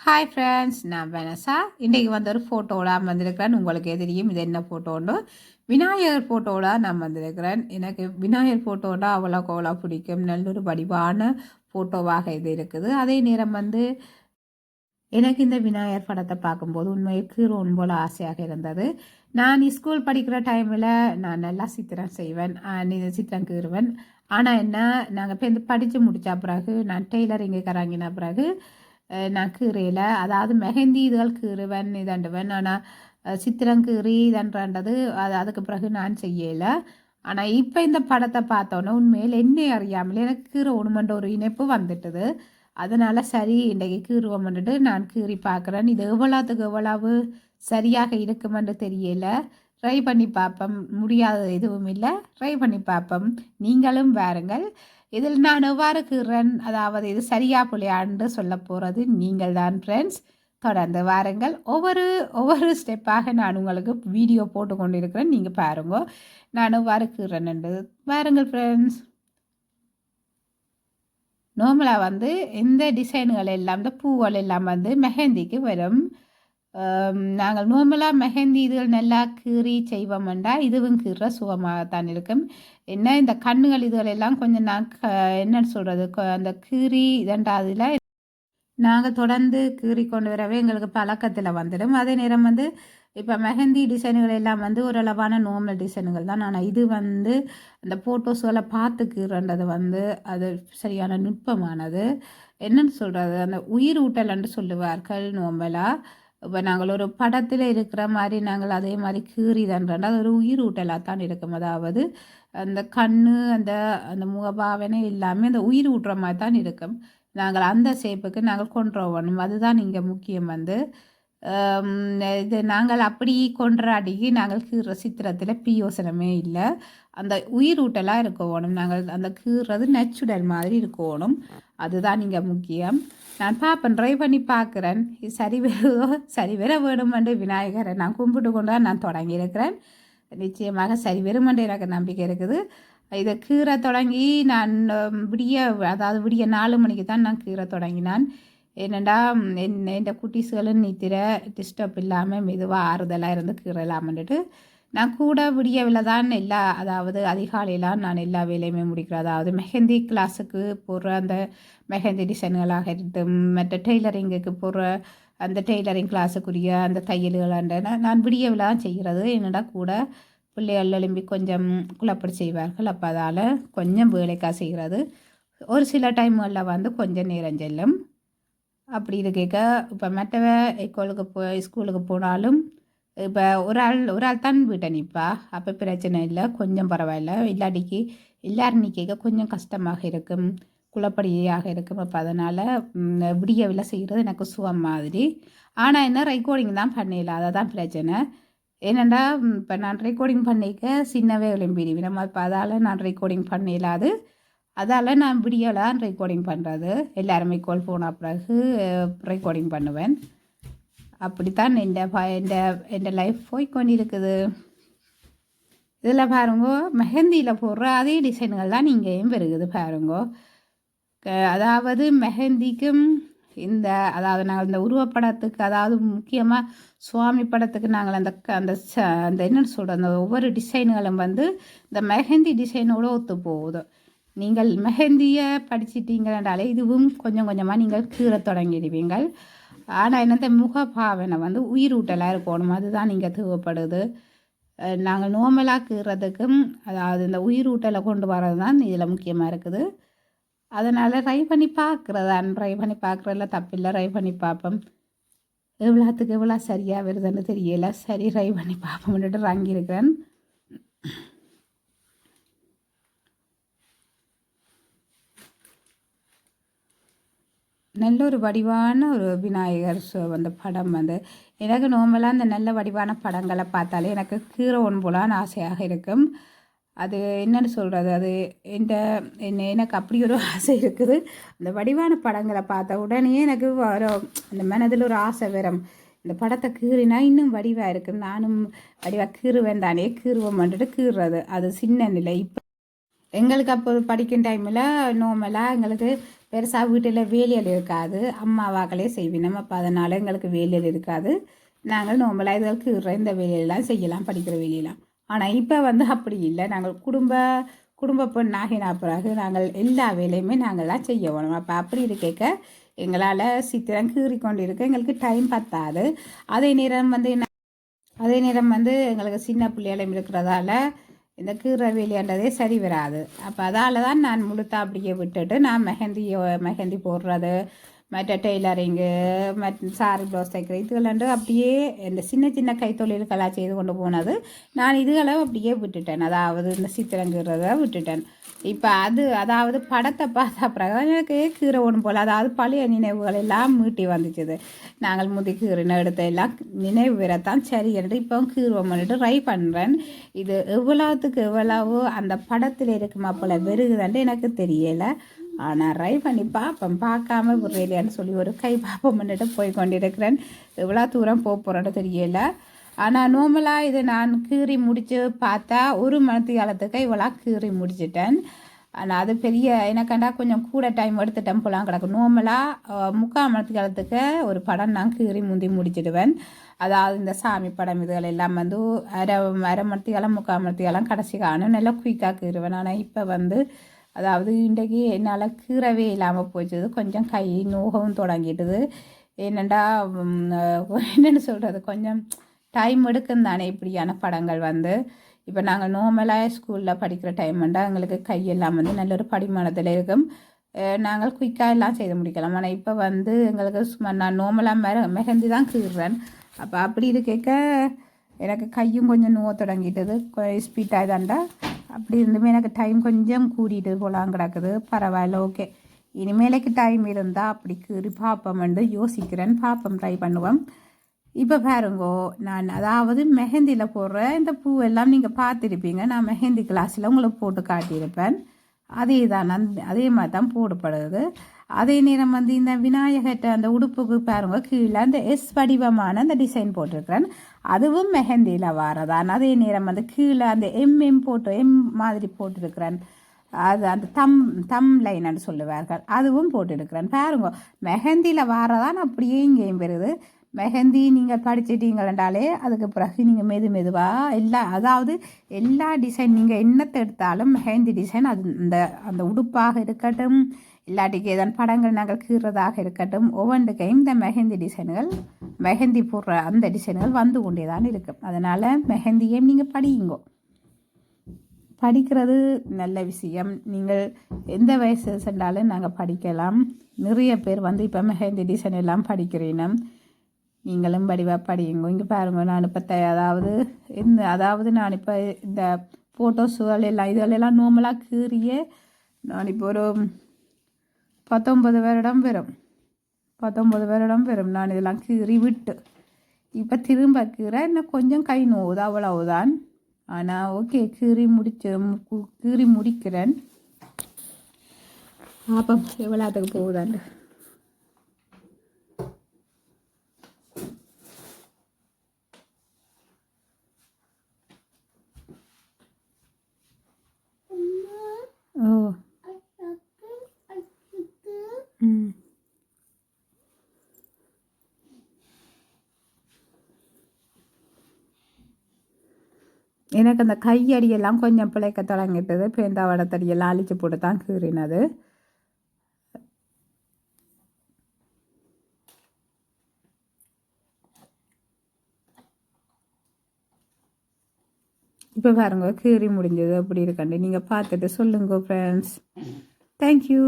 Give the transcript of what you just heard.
Hi friends நான் Vanessa இன்றைக்கு வந்து ஒரு ஃபோட்டோலாம் வந்திருக்கிறேன். உங்களுக்கு தெரியும் இது என்ன ஃபோட்டோன்னு விநாயகர் ஃபோட்டோலாம் நான் வந்திருக்கிறேன். எனக்கு விநாயகர் ஃபோட்டோனா அவ்வளோ அவ்வளோ பிடிக்கும். நல்ல ஒரு வடிவான ஃபோட்டோவாக இது இருக்குது. அதே நேரம் வந்து எனக்கு இந்த விநாயகர் படத்தை பார்க்கும்போது உண்மையில் ரொம்ப ஆசையாக இருந்தது. நான் ஸ்கூல் படிக்கிற டைமில் நான் நல்லா சித்திரம் செய்வேன். சித்திரம் கீறுவேன். ஆனால் என்ன நாங்கள் இப்போ இந்த படித்து முடித்த பிறகு நான் டெய்லரிங்கு கராங்கின பிறகு நான் கீரையில் அதாவது மெஹந்தி இதுகள் கீறுவேன் இதண்டுவேன் ஆனால் சித்திரம் கீறி இதன்றன்றது அது அதுக்கு பிறகு நான் செய்யலை. ஆனால் இப்போ இந்த படத்தை பார்த்தோன்னே உண்மையில் என்னை அறியாமல் எனக்கு கீரை ஒணுமன்ற ஒரு இணைப்பு வந்துட்டுது. அதனால் சரி இன்றைக்கு கீறுவோம்ன்ட்டு நான் கீறி பார்க்குறேன். இது எவ்வளோத்துக்கு எவ்வளவு சரியாக இருக்குமென்று தெரியல. ட்ரை பண்ணி பார்ப்போம். முடியாத எதுவும் இல்லை ட்ரை பண்ணி பார்ப்போம். நீங்களும் வாருங்கள். இதில் நான் எவ்வாறு அதாவது இது சரியா புள்ளையாண்டு சொல்ல போகிறது நீங்கள் தான் ஃப்ரெண்ட்ஸ் தொடர்ந்து வாருங்கள். ஒவ்வொரு ஒவ்வொரு ஸ்டெப்பாக நான் உங்களுக்கு வீடியோ போட்டு கொண்டு இருக்கிறேன் நீங்கள் பாருங்க. நான் எவ்வாறு கீறேன்ன்றது பாருங்கள் ஃப்ரெண்ட்ஸ் நார்மலாக வந்து இந்த டிசைன்கள் எல்லாம் இந்த பூக்கள் எல்லாம் வந்து மெஹந்திக்கு வரும். நாங்கள் நோம்பலாக மெஹந்தி இதுகள் நல்லா கீறி செய்வோம்ண்டா இதுவும் கீற சுகமாகத்தான் இருக்கும். என்ன இந்த கண்ணுகள் இதுகள் எல்லாம் கொஞ்சம் நான் க என்னன்னு சொல்கிறது அந்த கீறி இதண்டா அதில் நாங்கள் தொடர்ந்து கீறி கொண்டு வரவே எங்களுக்கு பழக்கத்தில் வந்துடும். அதே நேரம் வந்து இப்போ மெஹந்தி டிசைனுகள் எல்லாம் வந்து ஓரளவான நோமல் டிசைனுகள் தான். ஆனால் இது வந்து அந்த ஃபோட்டோஸ்களை பார்த்து கீறன்றது வந்து அது சரியான நுட்பமானது. என்னன்னு சொல்கிறது அந்த உயிர் ஊட்டல்ன்னு சொல்லுவார்கள் நோம்பலாக இப்போ நாங்கள் ஒரு படத்தில் இருக்கிற மாதிரி நாங்கள் அதே மாதிரி கீறி தான் அது ஒரு உயிர் ஊட்டலாக தான் இருக்கும். அதாவது அந்த கண்ணு அந்த அந்த முகபாவனை எல்லாமே அந்த உயிர் ஊட்டுற மாதிரி தான் இருக்கும். நாங்கள் அந்த ஷேப்புக்கு நாங்கள் கொண்டு வரணும் அதுதான் இங்கே முக்கியம் வந்து. இது நாங்கள் அப்படி கொண்டாடி நாங்கள் கீற சித்திரத்தில் பியோசனமே இல்லை. அந்த உயிரூட்டெல்லாம் இருக்கணும் நாங்கள் அந்த கீறது நச்சுடல் மாதிரி இருக்கணும் அதுதான் இங்கே முக்கியம். நான் பார்ப்பேன் ட்ரை பண்ணி பார்க்குறேன் இது சரி வருதோ சரி வர வேணுமென்று விநாயகரை நான் கும்பிட்டு கொண்டு தான் நான் தொடங்கியிருக்கிறேன் நிச்சயமாக சரி வருமென்று எனக்கு நம்பிக்கை இருக்குது. இதை கீரை தொடங்கி நான் விடிய அதாவது விடிய நாலு மணிக்கு தான் நான் கீரை தொடங்கினான். என்னடா என் இந்த குட்டீஸ்களும் நித்திர டிஸ்டர்ப் இல்லாமல் மெதுவாக ஆறுதலாக இருந்து கீறலாமன்ட்டு நான் கூட விடியவில் தான் எல்லா அதாவது அதிகாலையிலாம் நான் எல்லா வேலையுமே முடிக்கிறேன். அதாவது மெஹந்தி கிளாஸுக்கு போடுற அந்த மெஹந்தி டிசைன்களாக இருக்கட்டும் மற்ற டெய்லரிங்குக்கு போடுற அந்த டெய்லரிங் கிளாஸுக்குரிய அந்த தையல்களாண்ட நான் விடியவில் தான் செய்கிறது. என்னடா கூட பிள்ளைகள் எழும்பி கொஞ்சம் குழப்படி செய்வார்கள். அப்போ அதால் கொஞ்சம் வேலைக்காக செய்கிறது. ஒரு சில டைம்களில் வந்து கொஞ்சம் நேரம் செல்லும். அப்படி இருக்க இப்போ மற்றவ ஸ்கூலுக்கு போ ஸ்கூலுக்கு போனாலும் இப்போ ஒரு ஆள் ஒரு ஆள் தான் வீட்டை நிற்பா அப்போ பிரச்சனை இல்லை. கொஞ்சம் பரவாயில்ல. இல்லாட்டிக்கு எல்லாரும் நிற்க கொஞ்சம் கஷ்டமாக இருக்கும். குழப்படியாக இருக்கும். அப்போ அதனால் விடியவில் செய்கிறது எனக்கு சுகம் மாதிரி. ஆனால் என்ன ரெக்கார்டிங் தான் பண்ணல அதை தான் பிரச்சனை. ஏனெண்டா இப்போ நான் ரெக்கார்டிங் பண்ணிக்க சின்னவே விளம்பிடுவேன் நம்ம இப்போ அதால் நான் ரெக்கார்டிங் பண்ணலாது அதால் நான் விடியலாம் ரெக்கார்டிங் பண்ணுறது எல்லாருமே கால் போன பிறகு ரெக்கார்டிங் பண்ணுவேன். அப்படித்தான் எந்த எந்த எந்த லைஃப் போய் கொண்டிருக்குது இதில் பாருங்க மெஹந்தியில் போடுற அதே டிசைன்கள் தான் இங்கேயும் பெருகுது பாருங்க. க- அதாவது மெஹந்திக்கும் இந்த அதாவது நாங்கள் இந்த உருவப்படத்துக்கு அதாவது முக்கியமாக சுவாமி படத்துக்கு நாங்கள் அந்த க- அந்த ச- அந்த என்னென்னு சொல்கிற அந்த ஒவ்வொரு டிசைன்களும் வந்து இந்த மெஹந்தி டிசைனோட ஒத்து போகுது நீங்கள் மெஹந்தியை படிச்சிட்டீங்கன்றாலே இதுவும் கொஞ்சம் கொஞ்சமாக நீங்கள் கீற தொடங்கிடுவீங்கள். ஆனால் என்னத்த முகபாவனை வந்து உயிரூட்டலாக இருக்கணும். அதுதான் நீங்கள் தேவைப்படுது. நாங்கள் நோமலாக கீறதுக்கும் அதாவது இந்த உயிரூட்டலை கொண்டு வர்றது தான் இதில் முக்கியமாக இருக்குது. அதனால் ட்ரை பண்ணி பார்க்குறதான் ட்ரை பண்ணி பார்க்குறதுல தப்பில்லை. ட்ரை பண்ணி பார்ப்போம். எவ்வளோத்துக்கு எவ்வளோ சரியாக வருதுன்னு தெரியல. சரி ட்ரை பண்ணி பார்ப்போம்னுட்டு வாங்கியிருக்கிறேன் நல்ல ஒரு வடிவான ஒரு விநாயகர் அந்த படம் வந்து எனக்கு நோம்பலாக அந்த நல்ல வடிவான படங்களை பார்த்தாலே எனக்கு கீரை ஒன்போலான்னு ஆசையாக இருக்கும். அது என்னன்னு சொல்கிறது அது இந்த என்ன எனக்கு அப்படி ஒரு ஆசை இருக்குது. அந்த வடிவான படங்களை பார்த்த உடனே எனக்கு வரும் அந்த மனதில் ஒரு ஆசை வரும். இந்த படத்தை கீறினா இன்னும் வடிவாக இருக்கும். நானும் வடிவாக கீறுவேன் தானே கீறுவோம் வந்துட்டு கீறுறது. அது சின்ன நிலை. இப்போ எங்களுக்கு அப்போ படிக்கும் டைமில் நோமலாக எங்களுக்கு பெருசாக வீட்டில் வேலியல் இருக்காது. அம்மா வாக்களே செய்வினோம். அப்போ அதனால் எங்களுக்கு வேலியல் இருக்காது. நாங்கள் நோம்பலாக இதற்கு இந்த வேலையெல்லாம் செய்யலாம் படிக்கிற வேலையெல்லாம். ஆனால் இப்போ வந்து அப்படி இல்லை. நாங்கள் குடும்ப குடும்ப பெண் ஆகினா பிறகு நாங்கள் எல்லா வேலையுமே நாங்கள் தான் செய்ய வேணும். அப்போ அப்படி இருக்க எங்களால் சித்திரம் கீறி கொண்டு இருக்க எங்களுக்கு டைம் பத்தாது. அதே நேரம் வந்து என்ன அதே நேரம் வந்து எங்களுக்கு சின்ன பிள்ளைகளும் இருக்கிறதால இந்த கீரை வேலையாண்டதே சரி வராது. அப்போ அதால் தான் நான் முழுத்தா அப்படியே விட்டுட்டு நான் மெஹந்தி மெஹந்தி போடுறது மற்ற டெய்லரிங்கு மற்ற சாரி ப்ளவுஸ் தைக்கிற இதுகளண்டு அப்படியே இந்த சின்ன சின்ன கைத்தொழில்களாக செய்து கொண்டு போனது. நான் இதுகளை அப்படியே விட்டுட்டேன். அதாவது இந்த சித்திரங்கிறத விட்டுட்டேன். இப்போ அது அதாவது படத்தை பார்த்த பிறகு எனக்கு கீரை ஒன்று போல் அதாவது பழைய நினைவுகள் எல்லாம் மீட்டி வந்துச்சுது. நாங்கள் முதி கீரை எடுத்த எல்லாம் நினைவு வரத்தான் சரி என்று இப்போ கீரை பண்ணிட்டு ட்ரை பண்ணுறேன் இது எவ்வளோத்துக்கு எவ்வளவு அந்த படத்தில் இருக்குமா போல் வெறுகுதான்ட்டு எனக்கு தெரியலை. நான் ட்ரை பண்ணி பார்ப்பேன் பார்க்காம விடுறேன் சொல்லி ஒரு கை பார்ப்போம் பண்ணிட்டு போய் கொண்டிருக்கிறேன். எவ்வளோ தூரம் போக போகிறேன்னு தெரியலை. ஆனால் நார்மலாக இது நான் கீறி முடித்து பார்த்தா ஒரு மணத்து காலத்துக்கு இவ்வளோ கீறி முடிச்சிட்டேன். ஆனால் அது பெரிய எனக்கண்டா கொஞ்சம் கூட டைம் எடுத்துட்டேன் போலாம் கிடக்கும் நார்மலாக முக்கால் மணத்து காலத்துக்கு ஒரு படம் நான் கீறி முந்தி முடிச்சிடுவேன். அதாவது இந்த சாமி படம் இதுகள் எல்லாம் வந்து அரை அரை மணத்து காலம் முக்கால் மணத்து காலம் கடைசி காணும் நல்லா குயிக்காக கீறுவேன். ஆனால் இப்போ வந்து அதாவது இன்றைக்கு என்னால் கீறவே இல்லாமல் போச்சது கொஞ்சம் கை நோகவும் தொடங்கிட்டுது. என்னெண்டா என்னென்னு சொல்கிறது கொஞ்சம் டைம் எடுக்கும் தானே இப்படியான படங்கள் வந்து. இப்போ நாங்கள் நார்மலாக ஸ்கூலில் படிக்கிற டைம் வந்தால் எங்களுக்கு கையெல்லாம் வந்து நல்ல ஒரு படிமானத்தில் இருக்கும். நாங்கள் குயிக்காக எல்லாம் செய்து முடிக்கலாம். ஆனால் இப்போ வந்து எங்களுக்கு சும்மா நான் நார்மலாக மெர மெஹந்தி தான் கீறுறேன். அப்போ அப்படி இருக்க எனக்கு கையும் கொஞ்சம் நோவ தொடங்கிட்டது. ஸ்பீட்டாக தாண்டா அப்படி இருந்துமே எனக்கு டைம் கொஞ்சம் கூடிட்டு போலாம் கிடக்குது. பரவாயில்ல ஓகே இனிமேலுக்கு டைம் இருந்தால் அப்படி கீறி பார்ப்போம் யோசிக்கிறேன். பார்ப்போம் ட்ரை பண்ணுவோம். இப்போ பாருங்கோ நான் அதாவது மெஹந்தியில் போடுற இந்த பூவெல்லாம் நீங்கள் பார்த்துருப்பீங்க. நான் மெஹந்தி கிளாஸில் உங்களுக்கு போட்டு காட்டியிருப்பேன். அதே தான் அதே மாதிரி தான் போடப்படுது. அதே நேரம் வந்து இந்த விநாயகர்கிட்ட அந்த உடுப்புக்கு பாருங்க கீழே அந்த எஸ் வடிவமான அந்த டிசைன் போட்டிருக்கிறேன். அதுவும் மெஹந்தியில் வரதான். அதே நேரம் வந்து கீழே அந்த எம் எம் போட்டு எம் மாதிரி போட்டிருக்கிறேன். அது அந்த தம் தம் லைன்னு சொல்லுவார்கள். அதுவும் போட்டுருக்கிறேன். பாருங்க மெஹந்தியில் வரதான் அப்படியே இங்கேயும் பெறுது மெஹந்தி நீங்கள் படிச்சிட்டீங்களாலே அதுக்கு பிறகு நீங்கள் மெது மெதுவாக எல்லா அதாவது எல்லா டிசைன் நீங்கள் என்னத்தை எடுத்தாலும் மெஹந்தி டிசைன் அது இந்த அந்த உடுப்பாக இருக்கட்டும் இல்லாட்டிக்கு ஏதன் படங்கள் நாங்கள் கீறதாக இருக்கட்டும். ஒவ்வொன்றுக்கையும் இந்த மெஹந்தி டிசைன்கள் மெஹந்தி போடுற அந்த டிசைன்கள் வந்து கொண்டே தான் இருக்கும். அதனால் மெஹந்தியையும் நீங்கள் படியுங்கோ. படிக்கிறது நல்ல விஷயம். நீங்கள் எந்த வயசு சென்றாலும் நாங்கள் படிக்கலாம். நிறைய பேர் வந்து இப்போ மெஹந்தி டிசைன் எல்லாம் படிக்கிறீனும். நீங்களும் படிவாக படியுங்க. இங்கே பாருங்க நான் இப்போ த அதாவது இந்த அதாவது நான் இப்போ இந்த ஃபோட்டோஸுகள் எல்லாம் இதுகளெல்லாம் நார்மலாக கீறிய நான் இப்போ ஒரு பத்தொம்பது வருடம் வரும் பத்தொம்பது வருடம் வரும் நான் இதெல்லாம் கீறி விட்டு. இப்போ திரும்ப கீரை இன்னும் கொஞ்சம் கை நோவுது. அவ்வளவுதான். ஆனால் ஓகே கீறி முடிச்சு கீறி முடிக்கிறேன். அப்போ எவ்வளோத்துக்கு போகுதாண்டு? எனக்கு அந்த கையடியெல்லாம் கொஞ்சம் பிழைக்க தொடங்கிட்டது. பேந்தாவடத்தடியெல்லாம் அழிச்சு போட்டு தான் கீறினது. இப்போ பாருங்க கீறி முடிஞ்சது. அப்படி இருக்கண்டு. நீங்கள் பார்த்துட்டு சொல்லுங்க ஃப்ரெண்ட்ஸ் தேங்க்யூ